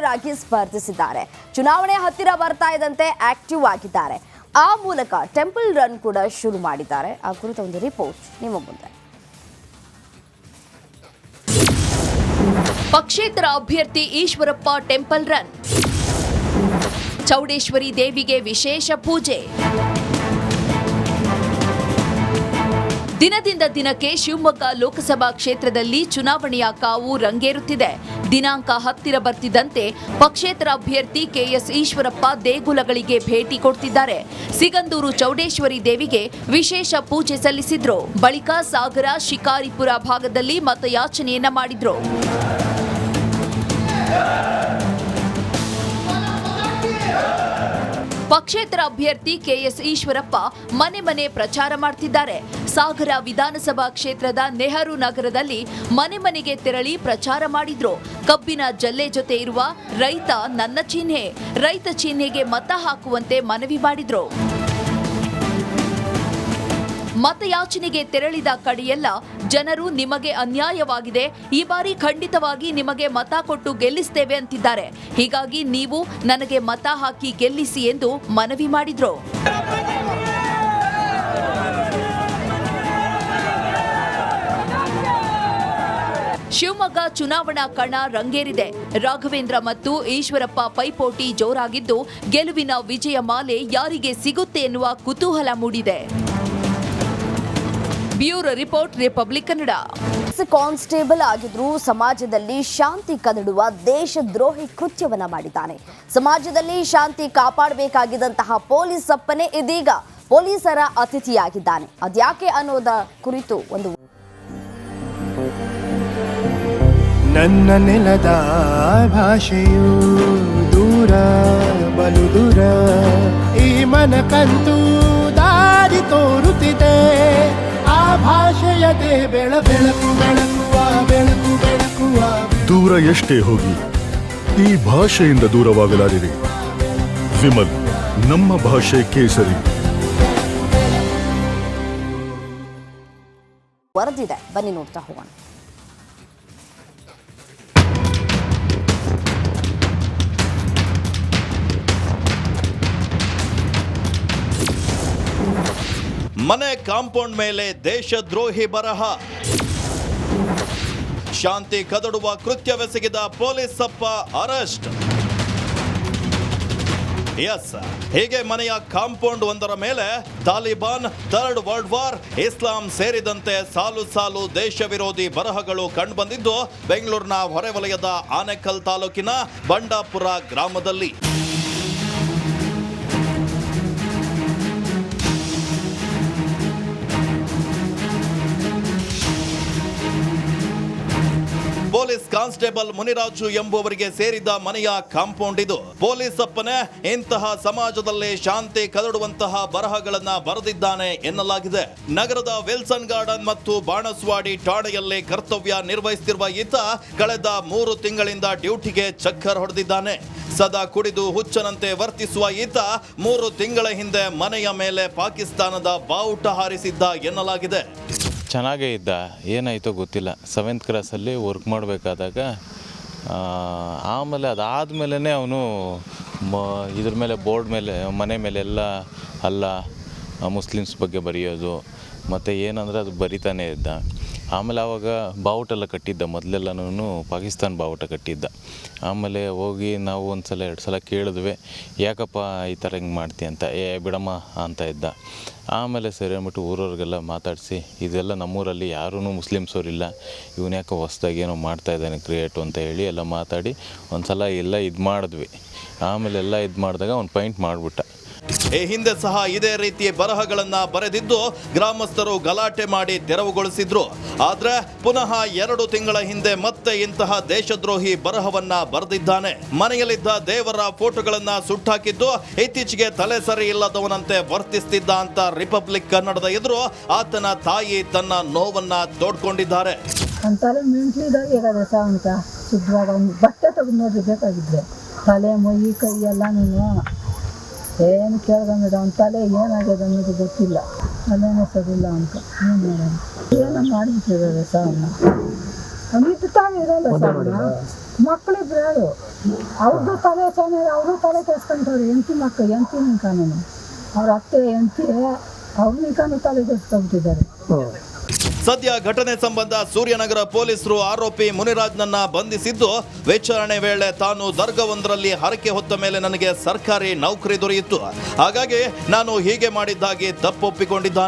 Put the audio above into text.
ಅಭ್ಯರ್ಥಿಗಳಾಗಿ ಸ್ಪರ್ಧಿಸಿದ್ದಾರೆ. ಚುನಾವಣೆ ಹತ್ತಿರ ಬರ್ತಾ ಇದ್ದಂತೆ ಆಕ್ಟಿವ್ ಆಗಿದ್ದಾರೆ. ಆ ಮೂಲಕ ಟೆಂಪಲ್ ರನ್ ಕೂಡ ಶುರು ಮಾಡಿದ್ದಾರೆ. ಆ ಕುರಿತ ಒಂದು ರಿಪೋರ್ಟ್ ನಿಮ್ಮ ಮುಂದೆ. ಪಕ್ಷೇತರ ಅಭ್ಯರ್ಥಿ ಈಶ್ವರಪ್ಪ ಟೆಂಪಲ್ ರನ್. ಚೌಡೇಶ್ವರಿ ದೇವಿಗೆ ವಿಶೇಷ ಪೂಜೆ. ದಿನದಿಂದ ದಿನಕ್ಕೆ ಶಿವಮೊಗ್ಗ ಲೋಕಸಭಾ ಕ್ಷೇತ್ರದಲ್ಲಿ ಚುನಾವಣೆಯ ಕಾವು ರಂಗೇರುತ್ತಿದೆ. ದಿನಾಂಕ ಹತ್ತಿರ ಬರ್ತಿದ್ದಂತೆ ಪಕ್ಷೇತರ ಅಭ್ಯರ್ಥಿ ಕೆಎಸ್ ಈಶ್ವರಪ್ಪ ದೇಗುಲಗಳಿಗೆ ಭೇಟಿ ಕೊಡ್ತಿದ್ದಾರೆ. ಸಿಗಂದೂರು ಚೌಡೇಶ್ವರಿ ದೇವಿಗೆ ವಿಶೇಷ ಪೂಜೆ ಸಲ್ಲಿಸಿದ್ರು. ಬಳಿಕ ಸಾಗರ, ಶಿಕಾರಿಪುರ ಭಾಗದಲ್ಲಿ ಮತಯಾಚನೆಯನ್ನ ಮಾಡಿದ್ರು. ಪಕ್ಷೇತರ ಅಭ್ಯರ್ಥಿ ಕೆಎಸ್ ಈಶ್ವರಪ್ಪ ಮನೆ ಮನೆ ಪ್ರಚಾರ ಮಾಡ್ತಿದ್ದಾರೆ. ಸಾಗರ ವಿಧಾನಸಭಾ ಕ್ಷೇತ್ರದ ನೆಹರು ನಗರದಲ್ಲಿ ಮನೆ ಮನೆಗೆ ತೆರಳಿ ಪ್ರಚಾರ ಮಾಡಿದ್ರು. ಕಬ್ಬಿನ ಜಲ್ಲೆ ಜೊತೆ ಇರುವ ರೈತ ನನ್ನ ಚಿಹ್ನೆ. ರೈತ ಚಿಹ್ನೆಗೆ ಮತ ಹಾಕುವಂತೆ ಮನವಿ ಮಾಡಿದ್ರು. ಮತಯಾಚನೆಗೆ ತೆರಳಿದ ಕಡೆಯೆಲ್ಲ ಜನರು ನಿಮಗೆ ಅನ್ಯಾಯವಾಗಿದೆ. ಈ ಬಾರಿ ಖಂಡಿತವಾಗಿ ನಿಮಗೆ ಮತ ಕೊಟ್ಟು ಗೆಲ್ಲಿಸ್ತೇವೆ ಅಂತಿದ್ದಾರೆ. ಹೀಗಾಗಿ ನೀವು ನನಗೆ ಮತ ಹಾಕಿ ಗೆಲ್ಲಿಸಿ ಎಂದು ಮನವಿ ಮಾಡಿದ್ರು. ಶಿವಮೊಗ್ಗ ಚುನಾವಣಾ ಕಣ ರಂಗೇರಿದೆ. ರಾಘವೇಂದ್ರ ಮತ್ತು ಈಶ್ವರಪ್ಪ ಪೈಪೋಟಿ ಜೋರಾಗಿದ್ದು ಗೆಲುವಿನ ವಿಜಯ ಮಾಲೆ ಯಾರಿಗೆ ಸಿಗುತ್ತೆ ಎನ್ನುವ ಕುತೂಹಲ ಮೂಡಿದೆ. Bureau report republic Kannada. Constable ಆಗಿದ್ರು ಸಮಾಜದಲ್ಲಿ ಶಾಂತಿ ಕದಡುವ ದೇಶದ್ರೋಹಿ ಕೃತ್ಯವನ್ನ ಮಾಡಿದ್ದಾನೆ. ಸಮಾಜದಲ್ಲಿ ಶಾಂತಿ ಕಾಪಾಡಬೇಕಾಗಿದ್ದಂತಹ ಪೊಲೀಸ್ ಅಪ್ಪನೇ ಇದೀಗ ಪೊಲೀಸರ ಅತಿಥಿಯಾಗಿದ್ದಾನೆ. ಅದ್ಯಾಕೆ ಅನ್ನೋದ ಕುರಿತು ಒಂದು ನನ್ನ ನೆಲದ ಭಾಷೆಯು ದೂರ ಬಲು ದೂರ ಈ ಮನಕಂತೂ ದಾರಿ ತೋರುತ್ತಿದೆ. ಭಾಷೆಯದೇ ಬೆಳ ಬೆಳಕು ಬೆಳಕುವ ಬೆಳಕು ಬೆಳಕುವ ದೂರ ಎಷ್ಟೇ ಹೋಗಿ ಈ ಭಾಷೆಯಿಂದ ದೂರವಾಗಲಾರಿರಿ. ವಿಮಲ್ ನಮ್ಮ ಭಾಷೆ ಕೇಸರಿ. ವರದಿದೆ. ಬನ್ನಿ ನೋಡ್ತಾ ಹೋಗೋಣ. ಮನೆ ಕಾಂಪೌಂಡ್ ಮೇಲೆ ದೇಶದ್ರೋಹಿ ಬರಹ. ಶಾಂತಿ ಕದಡುವ ಕೃತ್ಯವೆಸಗಿದ ಪೊಲೀಸ್ ಸಪ್ಪ ಅರೆಸ್ಟ್. ಎಸ್ ಹೀಗೆ ಮನೆಯ ಕಾಂಪೌಂಡ್ ಒಂದರ ಮೇಲೆ Taliban, third world war, Islam ಸೇರಿದಂತೆ ಸಾಲು ಸಾಲು ದೇಶ ವಿರೋಧಿ ಬರಹಗಳು ಕಂಡುಬಂದಿದ್ದು, ಬೆಂಗಳೂರಿನ ಹೊರವಲಯದ ಆನೆಕಲ್ ತಾಲೂಕಿನ ಬಂಡಾಪುರ ಗ್ರಾಮದಲ್ಲಿ. ಪೊಲೀಸ್ ಕಾನ್ಸ್ಟೇಬಲ್ ಮುನಿರಾಜು ಎಂಬುವರಿಗೆ ಸೇರಿದ ಮನೆಯ ಕಾಂಪೌಂಡ್ ಇದು. ಪೊಲೀಸ್ ಅಪ್ಪನೇ, ಇಂತಹ ಸಮಾಜದಲ್ಲಿ ಶಾಂತಿ ಕದಡುವಂತಹ ಬರಹಗಳನ್ನ ಬರೆದಿದ್ದಾನೆ ಎನ್ನಲಾಗಿದೆ. ನಗರದ ವಿಲ್ಸನ್ ಗಾರ್ಡನ್ ಮತ್ತು ಬಾಣಸ್ವಾಡಿ ಠಾಣೆಯಲ್ಲಿ ಕರ್ತವ್ಯ ನಿರ್ವಹಿಸುತ್ತಿರುವ ಈತ ಕಳೆದ ಮೂರು ತಿಂಗಳಿಂದ ಡ್ಯೂಟಿಗೆ ಚಕ್ಕರ್ ಹೊಡೆದಿದ್ದಾನೆ. ಸದಾ ಕುಡಿದು ಹುಚ್ಚನಂತೆ ವರ್ತಿಸುವ ಈತ ಮೂರು ತಿಂಗಳ ಹಿಂದೆ ಮನೆಯ ಮೇಲೆ ಪಾಕಿಸ್ತಾನದ ಬಾವುಟ ಹಾರಿಸಿದ್ದ ಎನ್ನಲಾಗಿದೆ. ಚೆನ್ನಾಗೇ ಇದ್ದ. ಏನಾಯಿತೋ ಗೊತ್ತಿಲ್ಲ. ಸೆವೆಂತ್ ಕ್ಲಾಸಲ್ಲಿ ವರ್ಕ್ ಮಾಡಬೇಕಾದಾಗ ಆಮೇಲೆ ಅದಾದಮೇಲೆ ಅವನು, ಮ, ಇದ್ರ ಮೇಲೆ ಬೋರ್ಡ್ ಮೇಲೆ, ಮನೆ ಮೇಲೆಲ್ಲ ಅಲ್ಲ ಮುಸ್ಲಿಮ್ಸ್ ಬಗ್ಗೆ ಬರೆಯೋದು, ಮತ್ತು ಏನಂದರೆ ಅದು ಬರಿತಾನೆ ಇದ್ದ. ಆಮೇಲೆ ಆವಾಗ ಬಾವುಟೆಲ್ಲ ಕಟ್ಟಿದ್ದ ಮೊದಲೆಲ್ಲನೂ ಪಾಕಿಸ್ತಾನ ಬಾವುಟ ಕಟ್ಟಿದ್ದ. ಆಮೇಲೆ ಹೋಗಿ ನಾವು ಒಂದು ಸಲ ಎರಡು ಸಲ ಕೇಳಿದ್ವಿ, ಯಾಕಪ್ಪ ಈ ಥರ ಹಿಂಗೆ ಮಾಡ್ತೀಯ ಅಂತ? ಏ, ಬಿಡಮ್ಮ, ಅಂತ ಇದ್ದ. ಆಮೇಲೆ ಸರಿ ಅಂದ್ಬಿಟ್ಟು ಊರವ್ರಿಗೆಲ್ಲ ಮಾತಾಡಿಸಿ, ಇದೆಲ್ಲ ನಮ್ಮೂರಲ್ಲಿ ಯಾರೂ ಮುಸ್ಲಿಮ್ಸವ್ರಿಲ್ಲ ಇವನು ಯಾಕೆ ಹೊಸ್ದಾಗಿ ಏನೋ ಮಾಡ್ತಾ ಇದ್ದಾನೆ ಕ್ರಿಯೇಟು ಅಂತ ಹೇಳಿ ಎಲ್ಲ ಮಾತಾಡಿ ಒಂದು ಸಲ ಎಲ್ಲ ಇದು ಮಾಡಿದ್ವಿ. ಆಮೇಲೆ ಎಲ್ಲ ಇದು ಮಾಡಿದಾಗ ಅವ್ನು ಪೈಂಟ್ ಮಾಡಿಬಿಟ್ಟ. ಈ ಹಿಂದೆ ಸಹ ಇದೇ ರೀತಿ ಬರಹಗಳನ್ನ ಬರೆದಿದ್ದು ಗ್ರಾಮಸ್ಥರು ಗಲಾಟೆ ಮಾಡಿ ತೆರವುಗೊಳಿಸಿದ್ರು. ಆದ್ರೆ ಪುನಃ ಎರಡು ತಿಂಗಳ ಹಿಂದೆ ಮತ್ತೆ ಇಂತಹ ದೇಶದ್ರೋಹಿ ಬರಹವನ್ನ ಬರೆದಿದ್ದಾನೆ. ಮನೆಯಲ್ಲಿದ್ದ ದೇವರ ಫೋಟೋಗಳನ್ನ ಸುಟ್ಟಾಕಿದ್ದು ಇತ್ತೀಚೆಗೆ ತಲೆ ಸರಿ ಇಲ್ಲದವನಂತೆ ವರ್ತಿಸ್ತಿದ್ದ ಅಂತ ರಿಪಬ್ಲಿಕ್ ಕನ್ನಡದ ಎದುರು ಆತನ ತಾಯಿ ತನ್ನ ನೋವನ್ನ ತೋಡ್ಕೊಂಡಿದ್ದಾರೆ. ಬಟ್ಟೆ ತಲೆ, ಮೈ, ಕೈ ಎಲ್ಲನೂ ಏನು ಕೇಳ್ಕೊಂಡಿದ್ದ ಅವ್ನ ತಲೆ ಏನಾಗಿದೆ ಅನ್ನೋದು ಗೊತ್ತಿಲ್ಲ. ತಲೆನೇ ಸರಿಲ್ಲ ಅಂತ. ಏನು ಮಾಡೋಣ ಏನೋ ಮಾಡಿಬಿಟ್ಟಿದ್ದಾರೆ ಸರ್ ಅವನ್ನ ಅವ್ನು ಇಟ್ಟು ತಾನೇ ಇರಲ್ಲ ಸರ್ ಮಕ್ಕಳಿಬ್ರು ಹೇಳು ಅವ್ರದ್ದು ತಲೆ ಚೆನ್ನಾಗಿ ಅವರು ತಲೆ ಕೆಡ್ಸ್ಕೊಂತವ್ರು. ಎಂತಿ ಮಕ್ಕಳು ಎಂತಿ ನಿಂಕಾನು ಅವ್ರ ಅತ್ತೆ ಎಂತಿ ಅವ್ರ ನಿಂಕಾನು ತಲೆ ಕೆಡ್ಸ್ಕೊಂಡ್ಬಿಟ್ಟಿದ್ದಾರೆ ಸದ್ಯ ಘಟನೆ ಸಂಬಂಧ ಸೂರ್ಯನಗರ ಪೊಲೀಸರು ಆರೋಪಿ ಮುನಿರಾಜ್ನನ್ನ ಬಂಧಿಸಿದ್ದು, ವಿಚಾರಣೆ ವೇಳೆ ತಾನು ದರ್ಗವೊಂದರಲ್ಲಿ ಹರಕೆ ಹೊತ್ತ ಮೇಲೆ ನನಗೆ ಸರ್ಕಾರಿ ನೌಕರಿ ದೊರೆಯಿತು. ಹಾಗಾಗಿ ನಾನು ಹೀಗೆ ಮಾಡಿದ್ದಾಗಿ ತಪ್ಪೊಪ್ಪಿಕೊಂಡಿದ್ದಾನೆ.